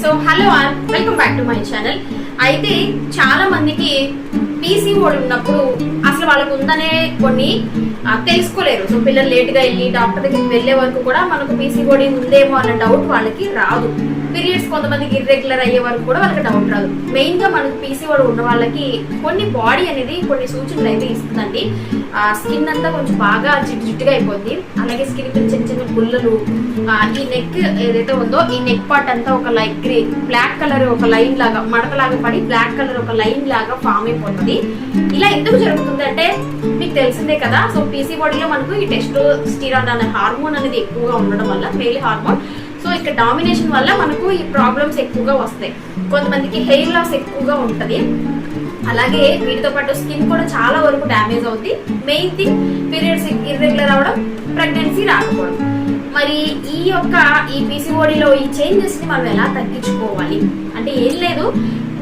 So hello all welcome back to my channel అయితే చాలా మందికి పీసీఓడి ఉన్నప్పుడు అసలు వాళ్ళకు ఉందనే కొన్ని తెలుసుకోలేరు. సో పిల్లలు లేట్గా వెళ్ళి డాక్టర్ దగ్గరికి వెళ్ళే వరకు కూడా మనకు పీసీఓడి ఉందేమో అన్న డౌట్ వాళ్ళకి రాదు. పీరియడ్స్ కొంతమందికి ఇర్రెగ్యులర్ అయ్యే వరకు కూడా వాళ్ళకి డౌట్ రాదు. మెయిన్గా మనకు పీసీఓడి ఉన్న వాళ్ళకి కొన్ని బాడీ అనేది కొన్ని సూచనలు అయితే ఇస్తుందండి. ఆ స్కిన్ అంతా కొంచెం బాగా జిడ్డు జిడ్డుగా అయిపోద్ది. అలాగే స్కిన్ చిన్న చిన్న గుల్లలు ఈ నెక్ ఏదైతే ఉందో ఈ నెక్ పార్ట్ అంతా ఒక లైక్ గ్రీన్ బ్లాక్ కలర్ ఒక లైన్ లాగా మడత లాగా పడి బ్లాక్ కలర్ ఒక లైన్ లాగా ఫామ్ అయిపోతుంది. ఇలా ఎందుకు జరుగుతుంది అంటే మీకు తెలిసిందే కదా సో పీసీ బాడీలో మనకు ఈ టెస్టో స్టీరాన్ అనే హార్మోన్ అనేది ఎక్కువగా ఉండడం వల్ల మేల్ హార్మోన్ సో ఇక్కడ డామినేషన్ వల్ల మనకు ఈ ప్రాబ్లమ్స్ ఎక్కువగా వస్తాయి. కొంతమందికి హెయిర్ లాస్ ఎక్కువగా ఉంటుంది. అలాగే వీటితో పాటు స్కిన్ కూడా చాలా వరకు డ్యామేజ్ అవుతుంది మెయిన్ థింగ్ పీరియడ్స్ ఇర్రెగ్యులర్ అవడం ప్రెగ్నెన్సీ రాకపోవడం. మరి ఈ యొక్క ఈ పీసీఓడిలో ఈ చేంజెస్ని మనం ఎలా తగ్గించుకోవాలి? అంటే ఏం లేదు.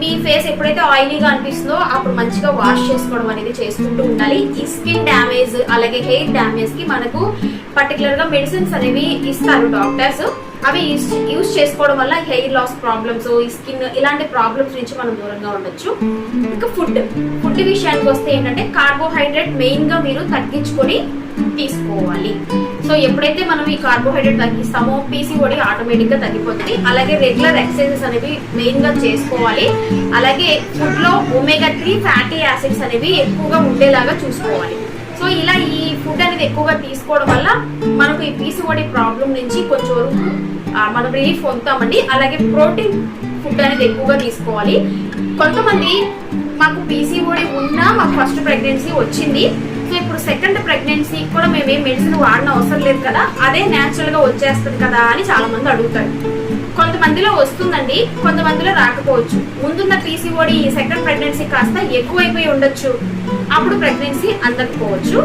మీ ఫేస్ ఎప్పుడైతే ఆయిలీగా అనిపిస్తుందో అప్పుడు మంచిగా వాష్ చేసుకోవడం అనేది చేసుకుంటూ ఉండాలి. ఈ స్కిన్ డ్యామేజ్ అలాగే హెయిర్ డ్యామేజ్కి మనకు పర్టికులర్గా మెడిసిన్స్ అనేవి ఇస్తారు డాక్టర్స్. అవి యూస్ చేసుకోవడం వల్ల హెయిర్ లాస్ ప్రాబ్లమ్స్ ఈ స్కిన్ ఇలాంటి ప్రాబ్లమ్స్ నుంచి మనం దూరంగా ఉండొచ్చు. ఇంకా ఫుడ్. ఫుడ్ విషయానికి వస్తే ఏంటంటే కార్బోహైడ్రేట్ మెయిన్గా మీరు తగ్గించుకొని తీసుకోవాలి. సో ఎప్పుడైతే మనం ఈ కార్బోహైడ్రేట్ తగ్గిస్తామో పీసీఓడి ఆటోమేటిక్గా తగ్గిపోతుంది. అలాగే రెగ్యులర్ ఎక్సర్సైజెస్ అనేవి మెయిన్గా చేసుకోవాలి. అలాగే ఫుడ్లో ఒమేగా త్రీ ఫ్యాటీ యాసిడ్స్ అనేవి ఎక్కువగా ఉండేలాగా చూసుకోవాలి. సో ఇలా ఈ ఫుడ్ అనేది ఎక్కువగా తీసుకోవడం వల్ల మనకు ఈ పీసీఓడి ప్రాబ్లం నుంచి కొంచెం వరకు, మనం రిలీఫ్ పొందుతామండి. అలాగే ప్రోటీన్ ఫుడ్ అనేది ఎక్కువగా తీసుకోవాలి. కొంతమంది మాకు పీసీఓడి ఉన్నా మాకు ఫస్ట్ ప్రెగ్నెన్సీ వచ్చింది. సో ఇప్పుడు సెకండ్ ప్రెగ్నెన్సీ కూడా మేము ఏం మెడిసిన్ వాడిన అవసరం లేదు కదా అదే న్యాచురల్గా వచ్చేస్తుంది కదా అని చాలా మంది అడుగుతారు. కొంతమందిలో వస్తుందండి కొంతమందిలో రాకపోవచ్చు. ముందున్న పీసీఓడి సెకండ్ ప్రెగ్నెన్సీ కాస్త ఎక్కువైపోయి ఉండొచ్చు. అప్పుడు ప్రెగ్నెన్సీ అందకపోవచ్చు.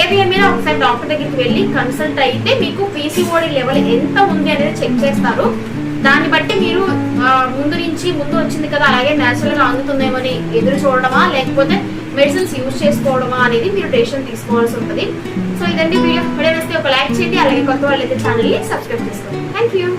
ఏది ఏమైనా ఒకసారి డాక్టర్ దగ్గరికి వెళ్ళి కన్సల్ట్ అయితే మీకు పీసీఓడి లెవెల్ ఎంత ఉంది అనేది చెక్ చేస్తారు. దాన్ని బట్టి మీ నుంచి ముందు వచ్చింది కదా అలాగే న్యాచురల్గా అందుతుందేమని ఎదురు చూడడమా లేకపోతే మెడిసిన్స్ యూజ్ చేసుకోవడమా అనేది మీరు డెసిషన్ తీసుకోవాల్సి ఉంటుంది. సో ఇదండి వీడియో. వీడియో వస్తే ఒక లైక్ చేయండి అలాగే కొత్త వాళ్ళైతే ఛానల్ని సబ్స్క్రైబ్ చేసుకోండి. Thank you